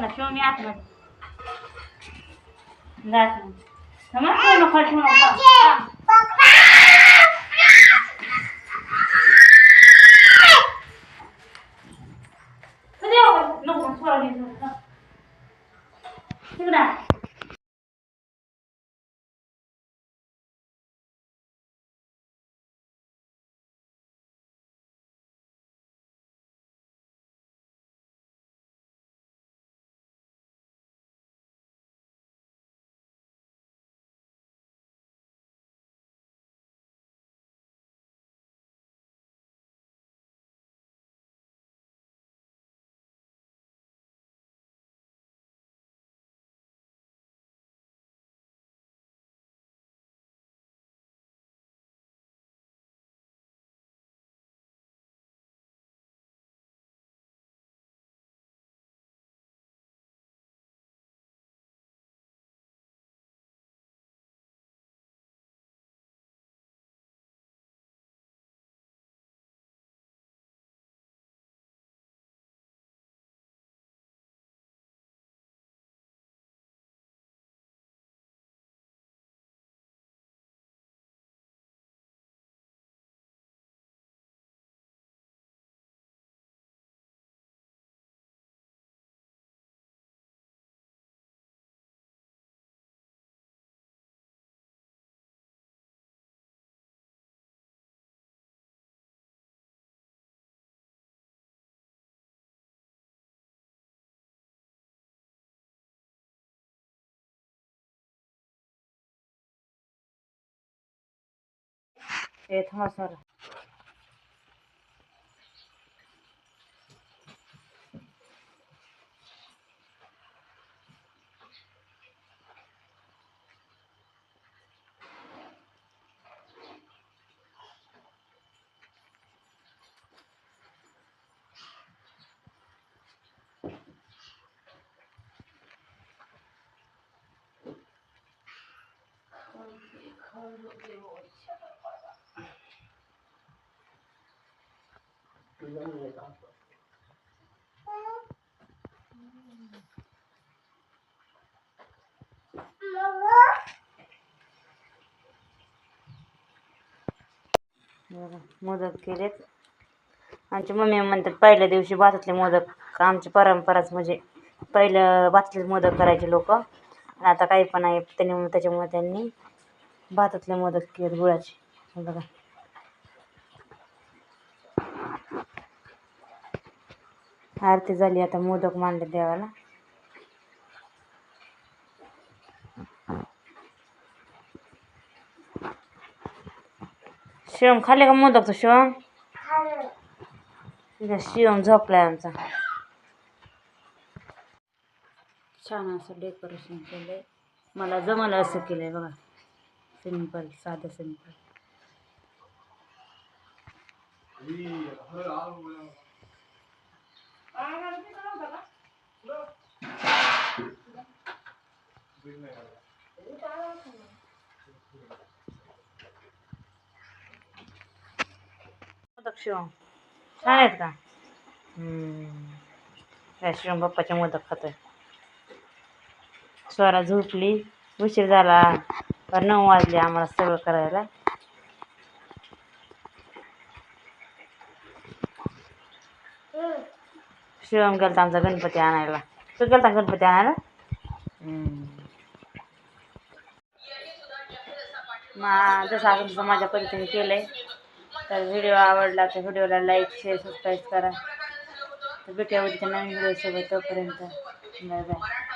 ને સોમી આઠ વાગે રાતનો તમારે કોનો ખર્ચવાનો Evet hasarı. Thank you. Sir बघा, मोदक केलेत. आमची मम्मी म्हणतात पहिल्या दिवशी भातातले मोदक आमची परंपराच म्हणजे पहिलं भातातले मोदक करायचे लोक. आणि आता काही पण आहे त्यांनी त्याच्यामुळे त्यांनी भातातले मोदक केले गुळाचे. बघा. आरती झाली आता मोदक मांडले देवाला. शिवम खाल्ले का मोदक तो शिवम शिवम झोपलाय आमचा. छान असं डेकोरेशन केलंय. मला जमलं असं केलंय बघा. सिंपल साधं सिंपल. मोदक शिवम. छान आहेत का? शिवम बाप्पाचे मोदक खातोय. स्वरा झोपली उशीर झाला पण नऊ वाजले आम्हाला सगळं करायला. शिवम गेलता आमचा गणपती आणायला. तू गेलता गणपती आणायला? मा जसं आपण तसं माझ्या पद्धतीने केलं आहे तर व्हिडिओ आवडला तर व्हिडिओला लाईक शेअर सबस्क्राईब करा. तर भेटूया उद्या नवीन व्हिडिओसोबत तोपर्यंत. Bye bye